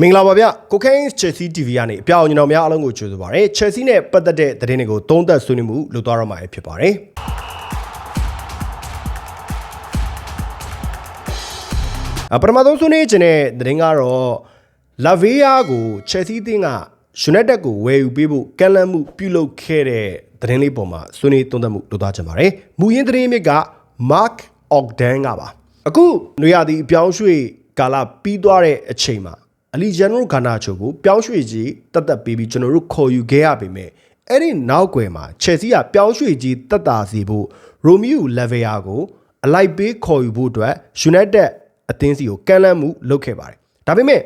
မင်္ဂလာပါဗျကိုကိန်း Chelsea TV ကနေအပြောင်းအကျွန်တော်များအားလုံးကိုကြိုဆိုပါရစေ Chelsea နဲ့ပတ်သက်တဲ့သတင်းတွေကိုသုံးသပ်ဆွေးနွေးမှုလုပ်သွားတော့မှာဖြစ်ပါတယ်အပထမဆုံးဆွေးနွေးခြင်းတဲ့သတင်းကတော့ La Vea ကို Chelsea အသင်းက United ကိုဝယ်ယူပေးဖို့ကမ်းလှမ်းမှုပြုလုပ်ခဲ့တဲ့သတင်းလေးပေါ်မှာဆွေးနွေးသုံးသပ်မှုလုပ်သွားကြပါတယ်မူရင်းသတင်းမြစ်က Mark Ogden ကပါအခုနွေရာသီအပြောင်းရွှေ့ကာလပြီးသွားတဲ့အချိန်မှာ အလီဂျန်နိုဂါနာချိုကိုပြောင်းရွှေ့ကြီးတတ်တတ်ပေးပြီးကျွန်တော်တို့ခေါ်ယူခဲ့ရပေမဲ့အဲ့ဒီနောက်ွယ်မှာ Chelsea ကပြောင်းရွှေ့ကြီးတတ်တာစီဖို့ Romeo Lavia ကိုအလိုက်ပေးခေါ်ယူဖို့အတွက် United အသင်းစီကိုကမ်းလှမ်းမှုလုပ်ခဲ့ပါတယ်ဒါပေမဲ့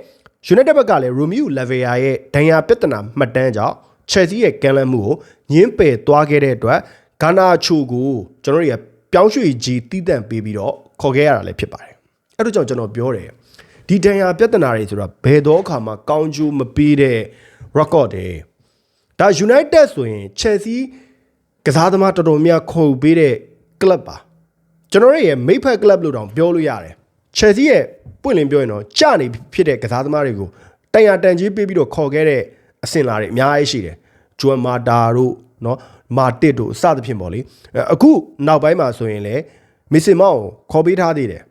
United ဘက်ကလည်း Romeo Lavia ရဲ့ဒဏ်ရာပြဿနာမှတ်တမ်းကြောင့် Chelsea ရဲ့ကမ်းလှမ်းမှုကိုညှင်းပယ်သွားခဲ့တဲ့အတွက်ဂါနာချိုကိုကျွန်တော်တို့ရပြောင်းရွှေ့ကြီးတည်တံ့ပေးပြီးတော့ခေါ်ခဲ့ရတာလည်းဖြစ်ပါတယ်အဲ့ဒါကြောင့်ကျွန်တော်ပြောတယ် ဒီဒဏ်ရာပြဿနာတွေဆိုတာဘယ်တော့အခါမှကောင်းကျိုးမပေးတဲ့ record တွေဒါ United ဆိုရင် Chelsea ကစားသမားတော်တော်များခေါ်ယူပေးတဲ့ club ပါကျွန်တော်တို့ရဲ့မိဖက် club လို့တောင်ပြောလို့ရတယ် Chelsea ရဲ့ပွင့်လင်းပြောရင်တော့ကြာနေဖြစ်တဲ့ကစားသမားတွေကိုတန်ရတန်ကြီးပေးပြီးတော့ခေါ်ခဲ့တဲ့အဆင့်လာတွေအများကြီးရှိတယ်ဂျွမ်မာတာတို့เนาะမာတစ်တို့စသဖြင့်ပေါ့လေအခုနောက်ပိုင်းမှာဆိုရင်လေမစ်စင်မောင်ကိုခေါ်ပေးထားသေးတယ်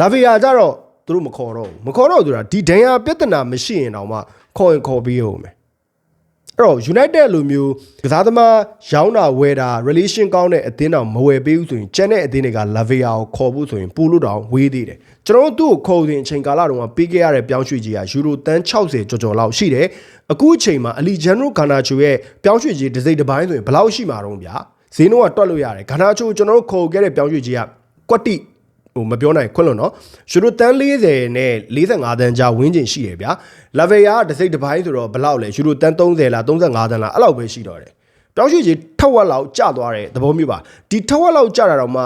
လာဗီယာကြတော့ သူတို့မခေါ်တော့ဘူးမခေါ်တော့ဆိုတာဒီဒဏ်ရာပြဿနာမရှိရင်တောင်မှခေါ်ရင်ခေါ်ပေးအောင်မယ်အဲ့တော့ United လိုမျိုးကစားသမားရောင်းတာဝယ်တာ relation ကောင်းတဲ့အသင်းတော်မဝယ်ပေးဘူးဆိုရင်ကျန်တဲ့အသင်းတွေက Lavia ကိုခေါ်ဖို့ဆိုရင်ပူလို့တောင်ဝေးသေးတယ်ကျွန်တော်တို့သူ့ကိုခေါ်စဉ်အချိန်ကာလတုန်းကပေးခဲ့ရတဲ့ပြောင်းရွှေ့ကြီးကယူရိုတန်း60ကျော်ကျော်လောက်ရှိတယ်အခုအချိန်မှာအလီဂျန်နိုဂါနာချိုရဲ့ပြောင်းရွှေ့ကြီးတစ်စိတ်တစ်ပိုင်းဆိုရင်ဘယ်လောက်ရှိမှာတော့ဗျာဈေးနှုန်းကတွက်လို့ရတယ်ဂါနာချိုကျွန်တော်တို့ခေါ်ခဲ့တဲ့ပြောင်းရွှေ့ကြီးကကွက်တိ ဟိုမပြောနိုင်ခွင့်လို့နော်ယူရိုတန်း40နဲ့45တန်းကြားဝန်းကျင်ရှိတယ်ဗျာလာဗေယာကတစ်စိတ်တစ်ပိုင်းဆိုတော့ဘယ်လောက်လဲယူရိုတန်း30လား35တန်းလားအဲ့လောက်ပဲရှိတော့တယ်ပြောင်းရွှေ့ကြီးထက်ဝက်လောက်ကျသွားတဲ့သဘောမျိုးပါဒီထက်ဝက်လောက်ကျတာတော့မှ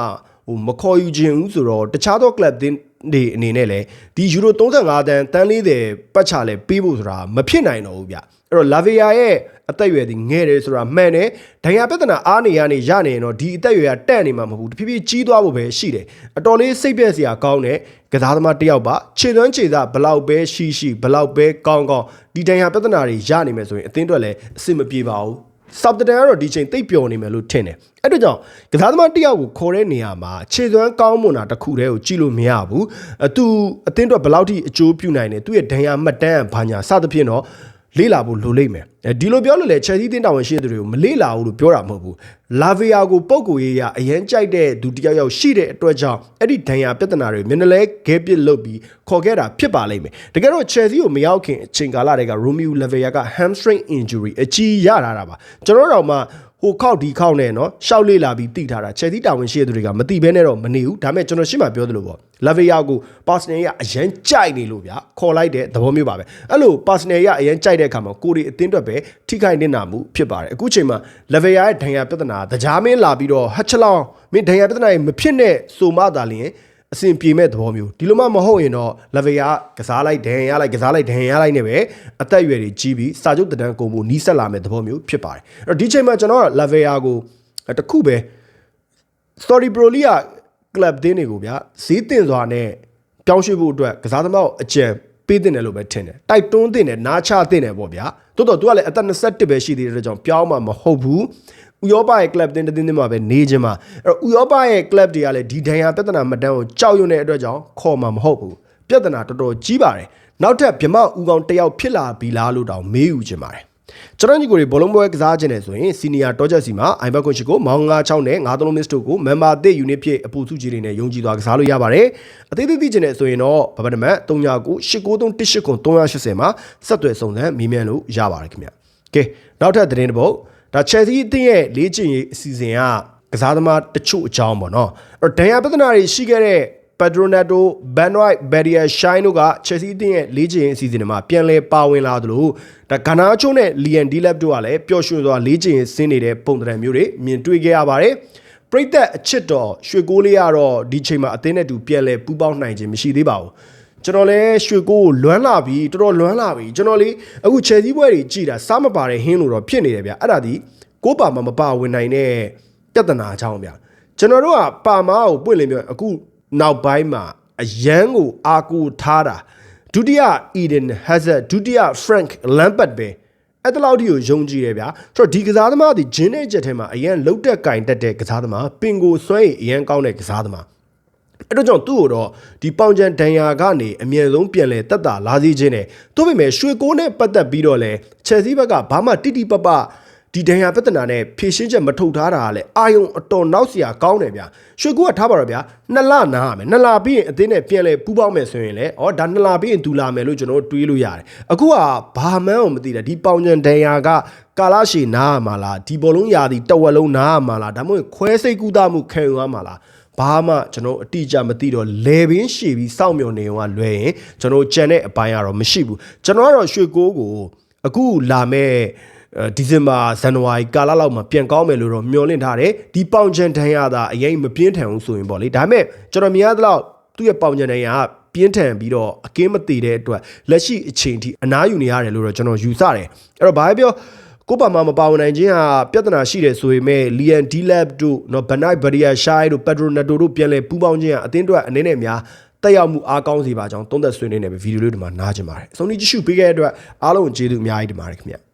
ဟိုမခေါ်ယူခြင်းဘူးဆိုတော့တခြားသော club တင်း တွေအနေနဲ့လည်းဒီယူရို35တန်းတန်း40ပတ်ချလဲပေးဖို့ဆိုတာမဖြစ်နိုင်တော့ဘူးဗျအဲ့တော့လာဗီယာရဲ့အသက်အရွယ်ဒီငယ်တယ်ဆိုတာမှန်တယ်ဒဏ်ရာပြဿနာအားနေရနေရနေရင်တော့ဒီအသက်အရွယ်ကတက်နေမှာမဟုတ်ဘူးတဖြည်းဖြည်းကြီးသွားဖို့ပဲရှိတယ်အတော်လေးစိတ်ပြက်စရာကောင်းတယ်ကစားသမားတစ်ယောက်ပါခြေသွမ်းခြေသားဘလောက်ပဲရှိရှိဘလောက်ပဲကောင်းကောင်းဒီဒဏ်ရာပြဿနာတွေရနေမယ်ဆိုရင်အသင်းအတွက်လည်းအဆင်မပြေပါဘူး ဆောက်တန်ကတော့ဒီချိန်တိတ်ပျော်နေမယ်လို့ထင်တယ်အဲ့ဒါကြောင့်ကစားသမားတစ်ယောက်ကိုခေါ်တဲ့နေရာမှာခြေသွမ်းကောင်းမွန်တာတစ်ခုတည်းကိုကြည့်လို့မရဘူးအသူအသင်းအတွက်ဘယ်လောက်ထိအကျိုးပြုနိုင်တယ်သူ့ရဲ့ဒဏ်ရာမှတ်တမ်းဘာညာစသဖြင့်တော့ လေ့လာဖို့လိုလိမ့်မယ်ဒီလိုပြောလို့လေ Chelsea တင်းတာဝန်ရှိတဲ့သူတွေကိုမလေ့လာဘူးလို့ပြောတာမဟုတ်ဘူးလာဗီယာကိုပုံကိုရေးရအရင်ကြိုက်တဲ့သူတယောက်ယောက်ရှိတဲ့အတွက်ကြောင့်အဲ့ဒီဒဏ်ရာပြဿနာတွေမျက်နှာလဲခဲပစ်လုပ်ပြီးခေါ်ခဲ့တာဖြစ်ပါလိမ့်မယ်တကယ်တော့ Chelsea ကိုမရောက်ခင်အချိန်ကာလတွေက Romeo Lavia က hamstring injury အကြီးရလာတာပါကျွန်တော်တို့မှ ဟိုခောက်ဒီခောက်နဲ့နော်ရှောက်လေလာပြီးတိထားတာချက်သီးတာဝန်ရှိတဲ့သူတွေကမတိဘဲနဲ့တော့မနေဘူးဒါပေမဲ့ကျွန်တော်ရှင်းမှပြောသလိုပေါ့လာဗီယာကိုပါစနယ်ရအရန်ကြိုက်နေလို့ဗျာခေါ်လိုက်တဲ့သဘောမျိုးပါပဲအဲ့လိုပါစနယ်ရအရန်ကြိုက်တဲ့အခါမှာကိုရီအတင်းတွက်ပဲထိခိုက်နေတာမှုဖြစ်ပါတယ်အခုချိန်မှာလာဗီယာရဲ့ဒဏ်ရာပြဿနာတကြားမင်းလာပြီးတော့ဟတ်ချလောင်မင်းဒဏ်ရာပြဿနာကြီးမဖြစ်နဲ့ဆိုမှသာလျင် အဆင်ပြေမဲ့သဘောမျိုးဒီလိုမှမဟုတ်ရင်တော့လဗေယာကစားလိုက်ဒဏ်ရလိုက်ကစားလိုက်ဒဏ်ရလိုက်နေပဲအသက်အရွယ်တွေကြီးပြီးစာချုပ်တန်းကုန်မှုနီးစက်လာမဲ့သဘောမျိုးဖြစ်ပါတယ်အဲ့တော့ဒီချိန်မှာကျွန်တော်ကလဗေယာကိုတခုပဲ Story Pro League club တင်းတွေကိုဗျာဈေးတင်စွာနဲ့ပြောင်းရွှေ့ဖို့အတွက်ကစားသမားကိုအကြံပေးတင်တယ်လို့ပဲထင်တယ်တိုက်တွန်းတင်တယ်နားချတင်တယ်ပေါ့ဗျာတိုးတော့ तू ကလည်းအသက်21ပဲရှိသေးတဲ့ကြောင့်ပြောင်းမှာမဟုတ်ဘူး ဥရောပရဲ့ club တင်းတင်းတင်းမှာပဲနေခြင်းမှာအဲ့တော့ဥရောပရဲ့ club တွေကလည်းဒီဒဏ်ရာပြဿနာမတန်းကိုကြောက်ရွံ့တဲ့အတွက်ကြောင့်ခေါ်မှာမဟုတ်ဘူးပြဿနာတော်တော်ကြီးပါတယ်နောက်ထပ်ဗြမဥကောင်တယောက်ဖြစ်လာပြီလားလို့တောင်မေးယူခြင်းပါတယ်ကျွန်တော်ညီကိုတွေဘောလုံးပွဲကစားခြင်းနဲ့ဆိုရင်စီနီယာတောချက်စီမှာအိုင်ဘက်ကွန်ရှိကိုမောင်း96နဲ့9-3 miss တို့ကိုမန်ဘာသစ်ယူနစ်ဖြစ်အပူစုကြီးတွေနဲ့ယုံကြည်သွားကစားလို့ရပါတယ်အသေးသေးသိခြင်းနဲ့ဆိုရင်တော့ဘဘနမတ်39 89 18380မှာဆက်သွယ်စုံစမ်းမေးမြန်းလို့ရပါတယ်ခင်ဗျကဲနောက်ထပ်သတင်းတစ်ပုဒ် ဒါချယ်ဆီအသင်းရဲ့လေ့ကျင့်ရေးအစီအစဉ်ကကစားသမားတချို့အကြောင်းပေါ့နော်အဲ့ဒဏ်ရာပြဿနာတွေရှိခဲ့တဲ့ Pedronato, Benoit, Beria, Shine တို့က Chelsea အသင်းရဲ့လေ့ကျင့်ရေးအစီအစဉ်တွေမှာပြန်လည်ပါဝင်လာသလိုဒါဂနာချိုနဲ့ Lian Delap တို့ကလည်းပျော်ရွှင်စွာလေ့ကျင့်ရေးဆင်းနေတဲ့ပုံသဏ္ဍာန်မျိုးတွေမြင်တွေ့ခဲ့ရပါတယ်။ပရိသတ်အချစ်တော်ရွှေကိုးလေးကတော့ဒီချိန်မှာအသင်းနဲ့တူပြန်လည်ပူးပေါင်းနိုင်ခြင်းမရှိသေးပါဘူး။ ကျွန်တော်လည်းရွှေကိုကိုလွမ်းလာပြီတော်တော်လွမ်းလာပြီကျွန်တော်လေအခု Chelsea ဘွဲတွေကြည်တာစားမပါတဲ့ဟင်းလို့တော့ဖြစ်နေတယ်ဗျအဲ့ဒါဒီကိုပါမမပါဝင်နိုင်တဲ့ပြဿနာအကြောင်းဗျကျွန်တော်တို့ကပါမားကိုပွင့်လင်းပြောအခုနောက်ပိုင်းမှာအယမ်းကိုအာကူထားတာဒုတိယ Eden Hazard ဒုတိယ Frank Lampard ပဲအဲ့တလောက်ထိကိုယုံကြည်တယ်ဗျာဆိုတော့ဒီကစားသမားဒီဂျင်းတဲ့ချက်ထဲမှာအရန်လုတ်တက်ကင်တက်တဲ့ကစားသမားပင်ကိုဆွဲရင်အရန်ကောင်းတဲ့ကစားသမား အဲ့တော့ကြောင့်သူ့ကိုတော့ဒီပေါင်ချန်ဒန်ယာကနေအမြဲဆုံးပြန်လဲတက်တာလာစေခြင်းနဲ့သို့ပေမဲ့ရွှေကိုးနဲ့ပတ်သက်ပြီးတော့လဲချယ်ဆီဘက်ကဘာမှတိတိပပဒီဒန်ယာပြဿနာနဲ့ဖြေရှင်းချက်မထုတ်ထားတာကလည်းအာယုံအတော်နောက်စရာကောင်းတယ်ဗျရွှေကူကထားပါတော့ဗျာနှစ်လနားရမယ်နှစ်လပြီးရင်အသင်းနဲ့ပြန်လဲပူးပေါင်းမယ်ဆိုရင်လည်းဩဒါနှစ်လပြီးရင်ဒူလာမယ်လို့ကျွန်တော်တွေးလို့ရတယ်အခုကဘာမှန်းအောင်မသိတာဒီပေါင်ချန်ဒန်ယာကကာလရှည်နားရမှာလားဒီဘောလုံးရာသီတဝက်လုံးနားရမှာလားဒါမှမဟုတ်ခွဲစိတ်ကူတာမှုခံယူရမှာလား ဘာမှကျွန်တော်အတိအကျမသိတော့လေပင်ရှည်ပြီးစောင့်မျှော်နေအောင်ကလွယ်ရင်ကျွန်တော်ကြံတဲ့အပိုင်းကတော့မရှိဘူးကျွန်တော်ကတော့ရွှေကိုးကိုအခုလာမဲ့ဒီဇင်ဘာဇန်နဝါရီကာလလောက်မှာပြန်ကောင်းမယ်လို့တော့မျှော်လင့်ထားတယ်ဒီပေါင်ချန်ဒန်ရတာအရင်မပြင်းထန်ဘူးဆိုရင်ပေါ့လေဒါပေမဲ့ကျွန်တော်မြင်ရသလောက်သူ့ရဲ့ပေါင်ချန်ဒန်ရကပြင်းထန်ပြီးတော့အကင်းမသေးတဲ့အတွက်လက်ရှိအချိန်ထိအနားယူနေရတယ်လို့တော့ကျွန်တော်ယူဆတယ်အဲ့တော့ဘာပဲပြော ကိုပါမမပါဝင်နိုင်ခြင်းဟာပြဿနာရှိတယ်ဆိုပေမဲ့လီယန်ဒီလပ်တို့နော်ဘနိုက်ဗရီယာရှိုင်းတို့ပက်ဒရိုနက်တိုတို့ပြန်လဲပူးပေါင်းခြင်းဟာအသင်းအတွက်အနေနဲ့များတက်ရောက်မှုအားကောင်းစေပါကြောင်းသုံးသက်ဆွေးနွေးနေပြီဗီဒီယိုလေးဒီမှာနားကြင်ပါတယ်အဆုံးထိကြည့်ရှုပေးခဲ့တဲ့အတွက်အားလုံးကျေးဇူးအများကြီးတင်ပါတယ်ခင်ဗျ